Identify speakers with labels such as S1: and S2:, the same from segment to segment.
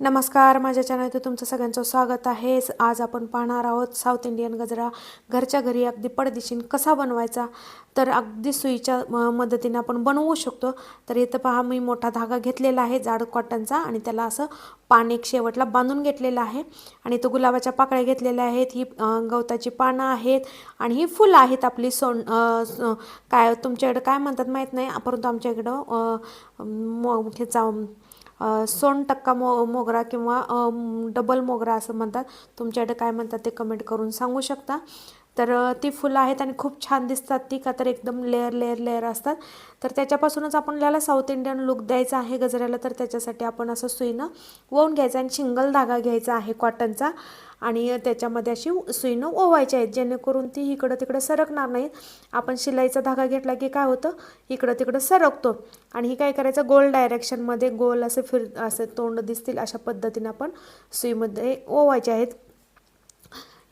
S1: नमस्कार माझ्या चॅनलवर तुमचं सगळ्यांचं स्वागत आहे. आज आपण पाहणार आहोत साऊथ इंडियन गजरा घरच्या घरी अगदी पडदिशीन कसा बनवायचा? तर अगदी सुईच्या मदतीने आपण बनवू शकतो. तर इथं पहा मी मोठा धागा घेतलेला आहे जाड कॉटनचा आणि त्याला असं पान एक शेवटला बांधून घेतलेलं आहे. आणि तो गुलाबाच्या पाकळ्या घेतलेल्या आहेत ही गवताची पानं आहेत आणि ही फुलं आहेत आपली सोन काय तुमच्याकडं काय म्हणतात माहीत नाही परंतु आमच्या इकडं ह्याचा सोन टक्का मो मोगरा किंवा डबल मोगरा असं म्हणतात. तुमच्याकडे काय म्हणतात ते कमेंट करून सांगू शकता. तर ती फुलं आहेत आणि खूप छान दिसतात ती का तर एकदम लेअर लेअर लेअर असतात. तर त्याच्यापासूनच आपल्याला साऊथ इंडियन लुक द्यायचा आहे गजऱ्याला तर त्याच्यासाठी आपण असं सुईनं ओवून घ्यायचं आणि शिंगल धागा घ्यायचा आहे कॉटनचा आणि त्याच्यामध्ये अशी सुईनं ओवायची आहेत जेणेकरून ती इकडं तिकडं सरकणार नाहीत आपण शिलाईचा धागा घेतला की काय होतं? इकडं तिकडं सरकतो. आणि ही काय करायचं? गोल डायरेक्शनमध्ये गोल असे फिर असे तोंड दिसतील अशा पद्धतीने आपण सुईमध्ये ओवायचे आहेत.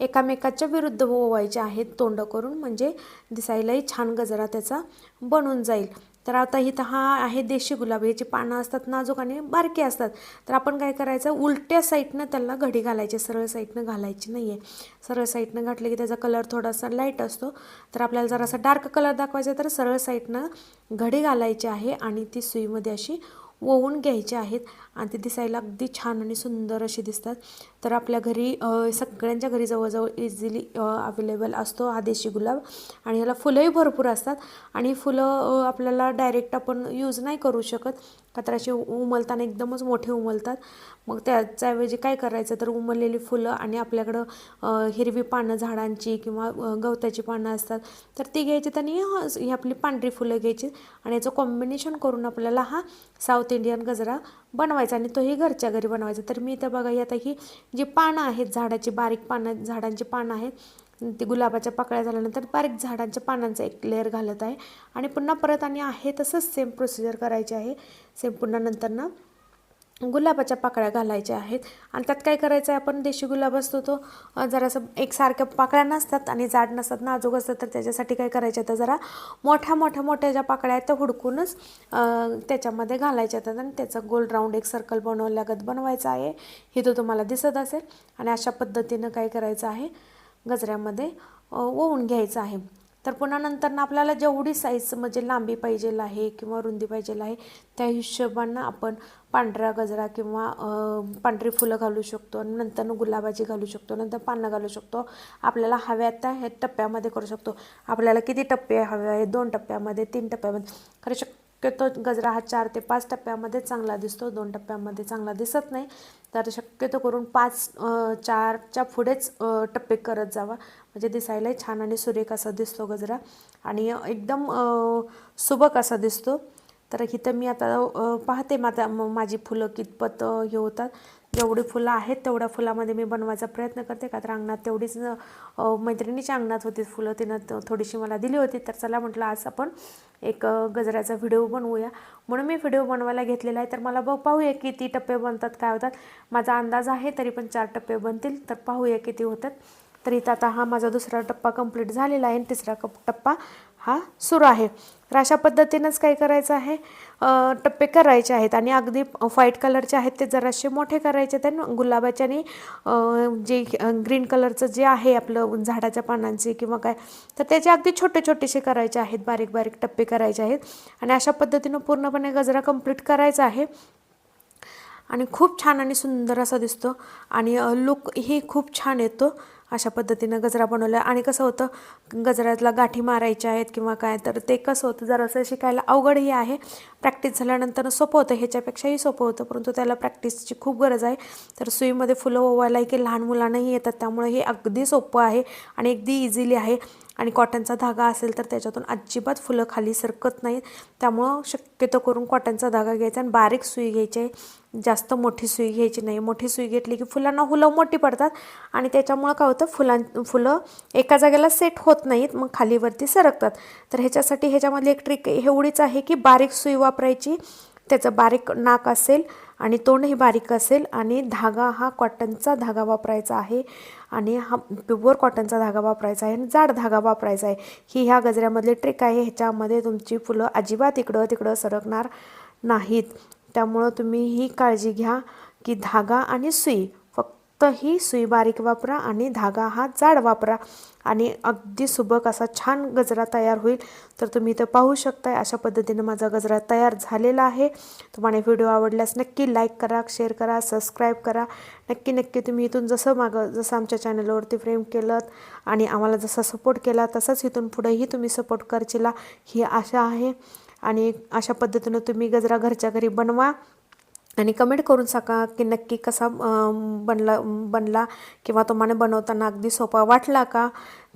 S1: एकामेकाच्या विरुद्ध ओवायचे आहेत तोंड करून म्हणजे दिसायलाही छान गजरा त्याचा बनून जाईल. तर आता इथं हा आहे देशी गुलाब याची पानं असतात नाजूक आणि बारकी असतात. तर आपण काय करायचं उलट्या साईडनं त्याला घडी घालायची सरळ साईडनं घालायची नाही आहे सरळ साईडनं घातलं की त्याचा कलर थोडासा लाइट असतो. तर आपल्याला जरासा डार्क कलर दाखवायचा तर सरळ साईडनं घडी घालायची आहे आणि ती सुईमध्ये अशी ओवून घ्यायची आहेत. आणि ते दिसायला अगदी छान आणि सुंदर असे दिसतात. तर आपल्या घरी सगळ्यांच्या घरी जवळजवळ इझिली अवेलेबल असतो हा देशी गुलाब. आणि ह्याला फुलंही भरपूर असतात. आणि फुलं आपल्याला डायरेक्ट आपण यूज नाही करू शकत. का तर असे उमलताना एकदमच मोठे उमलतात. मग त्याच्याऐवजी काय करायचं तर उमललेली फुलं आणि आपल्याकडं हिरवी पानं झाडांची किंवा गवताची पानं असतात. तर ती घ्यायची आणि ही आपली पांढरी फुलं घ्यायची. आणि याचं कॉम्बिनेशन करून आपल्याला हा साऊथ इंडियन गजरा बनवायचा आणि तोही घरच्या घरी बनवायचा. तर मी इथं बघा आता ही जी पानं आहेत झाडाची बारीक पानं झाडांची पानं आहेत ती गुलाबाच्या पाकळ्या झाल्यानंतर बारीक झाडांच्या पानांचा एक लेअर घालत आहे. आणि पुन्हा परत आणि आहे तसंच सेम प्रोसिजर करायची आहे. सेम पुन्हा नंतर ना गुलाबाच्या पाकळ्या घालायच्या आहेत. आणि त्यात काय करायचं आहे आपण देशी गुलाब असतो तो जरासं एकसारख्या पाकळ्या नसतात आणि जाड नसतात नाजूक असतात तर त्याच्यासाठी काय करायचं तर जरा मोठ्या मोठ्या मोठ्या ज्या पाकळ्या आहेत त्या हुडकूनच त्याच्यामध्ये घालायच्या आहेत. आणि त्याचा गोल राऊंड एक सर्कल बनवल्यागत बनवायचा आहे. हे तो तुम्हाला दिसत असेल. आणि अशा पद्धतीनं काय करायचं आहे गजऱ्यामध्ये ओवून घ्यायचं आहे. तर पुन्हा नंतरनं आपल्याला जेवढी साईज म्हणजे लांबी पाहिजे आहे किंवा रुंदी पाहिजे आहे त्या हिशोबानं आपण पांढरा गजरा किंवा पांढरी फुलं घालू शकतो आणि नंतर गुलाबाची घालू शकतो नंतर पानं घालू शकतो. आपल्याला हव्या त्या हे टप्प्यामध्ये करू शकतो. आपल्याला किती टप्पे हवे आहे दोन टप्प्यामध्ये तीन टप्प्यामध्ये करू शकतो. की तो गजरा हा चार ते पाच टप्प्यामध्ये चांगला दिसतो दोन टप्प्यामध्ये चांगला दिसत नाही. तर शक्यतो करून पाच चारच्या पुढेच टप्पे करत जावा. म्हणजे दिसायलाही छान आणि सुरेख असा दिसतो गजरा. आणि एकदम सुबक असा दिसतो. तर इथं मी आता पाहते माता माझी फुलं कितपत हे होतात. जेवढी फुलं आहेत तेवढ्या फुलामध्ये मी बनवायचा प्रयत्न करते. का तर अंगणात तेवढीच मैत्रिणीच्या अंगणात होती फुलं. तिनं थोडीशी मला दिली होती. तर चला म्हटलं आज आपण एक गजऱ्याचा व्हिडिओ बनवूया. म्हणून मी व्हिडिओ बनवायला घेतलेला आहे. तर मला बघ पाहूया किती टप्पे बनतात काय होतात. माझा अंदाज आहे तरी पण चार टप्पे बनतील. तर पाहूया किती होतात. तर इथं आता हा माझा दुसरा टप्पा कंप्लीट झालेला आहे आणि तिसरा कप टप्पा हा सुरू आहे. तर अशा पद्धतीनंच काय करायचं आहे? टप्पे करायचे आहेत आणि अगदी व्हाईट कलरचे आहेत ते जरासे मोठे करायचे आहेत गुलाबाचे आणि जे ग्रीन कलरचं जे आहे आपलं झाडाच्या पानांचे किंवा काय तर त्याचे अगदी छोटे छोटेसे करायचे आहेत बारीक बारीक टप्पे करायचे आहेत. आणि अशा पद्धतीनं पूर्णपणे गजरा कंप्लीट करायचा आहे. आणि खूप छान आणि सुंदर असा दिसतो. आणि लुक ही खूप छान येतो अशा पद्धतीनं गजरा बनवला आणि कसं होतं गजऱ्यातला गाठी मारायच्या आहेत किंवा काय तर ते कसं होतं जरासं शिकायला अवघडही आहे. प्रॅक्टिस झाल्यानंतर सोपं होतं ह्याच्यापेक्षाही सोपं होतं परंतु त्याला प्रॅक्टिसची खूप गरज आहे. तर सुईमध्ये फुलं ओवायला की लहान मुलांनाही येतात त्यामुळे हे अगदी सोपं आहे आणि अगदी इझिली आहे. आणि कॉटनचा धागा असेल तर त्याच्यातून अजिबात फुलं खाली सरकत नाहीत. त्यामुळं शक्यतो करून कॉटनचा धागा घ्यायचा आणि बारीक सुई घ्यायची आहे. जास्त मोठी सुई घ्यायची नाही. मोठी सुई घेतली की फुलांना फुलं मोठी पडतात आणि त्याच्यामुळं काय होतं? फुलां फुलं एका जागेला सेट होत नाहीत मग खालीवरती सरकतात. तर ह्याच्यासाठी ह्याच्यामधली एक ट्रिक एवढीच आहे की बारीक सुई वापरायची. त्याचं बारीक नाक असेल आणि तोंडही बारीक असेल आणि धागा हा कॉटनचा धागा वापरायचा आहे आणि हा प्युअर कॉटनचा धागा वापरायचा आहे आणि जाड धागा वापरायचा आहे. ही ह्या गजऱ्यामधली ट्रिक आहे. ह्याच्यामध्ये तुमची फुलं अजिबात इकडं तिकडं सरकणार नाहीत. त्यामुळं तुम्ही ही काळजी घ्या की धागा आणि सुई फक्त ही सुई बारीक वापरा आणि धागा हा जाड वापरा. आणि अगदी सुबक असा छान गजरा तयार होईल. तर तुम्ही इथं पाहू शकताय अशा पद्धतीनं माझा गजरा तयार झालेला आहे. तुम्हाला व्हिडिओ आवडल्यास नक्की लाईक करा शेअर करा सबस्क्राईब करा. नक्की नक्की तुम्ही इथून जसं मागं जसं आमच्या चॅनलवरती फ्रेम केलं आणि आम्हाला जसा सपोर्ट केला तसंच इथून पुढेही तुम्ही सपोर्ट करचिला ही आशा आहे. आणि अशा पद्धतीनं तुम्ही गजरा घरच्या घरी बनवा आणि कमेंट करून सांगा की नक्की कसा बनला बनला किंवा तुम्हाला बनवताना अगदी सोपा वाटला का?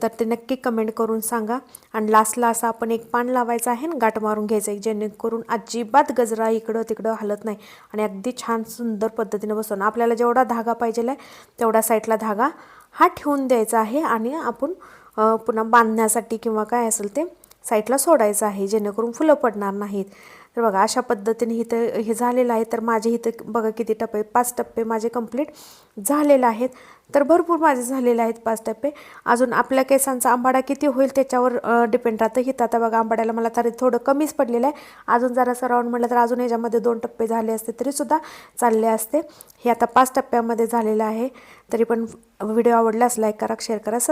S1: तर ते नक्की कमेंट करून सांगा. आणि लास्टला असं आपण एक पान लावायचं आहे आणि गाठ मारून घ्यायचं आहे जेणेकरून अजिबात गजरा इकडं तिकडं हलत नाही आणि अगदी छान सुंदर पद्धतीने बसवणं आपल्याला जेवढा धागा पाहिजे आहे तेवढा साईडला धागा हा ठेवून द्यायचा आहे आणि आपण पुन्हा बांधण्यासाठी किंवा काय असेल ते साईडला सोडायचं आहे जेणेकरून फुलं पडणार नाहीत. तर बघा अशा पद्धतीने इथं हे झालेलं आहे. तर माझे इथं बघा किती टप्पे पाच टप्पे माझे कंप्लीट झालेले आहेत. तर भरपूर माझे झालेले आहेत पाच टप्पे. अजून आपल्या केसांचा आंबाडा किती होईल त्याच्यावर डिपेंड राहतं. हिथं आता बघा आंबाड्याला मला तरी थोडं कमीच पडलेलं आहे. अजून जरा राऊंड म्हटलं तर अजून याच्यामध्ये दोन टप्पे झाले असते तरीसुद्धा चालले असते. हे आता पाच टप्प्यामध्ये झालेलं आहे. तरी पण व्हिडिओ आवडल्यास लाईक करा शेअर करा सबस्क्राईब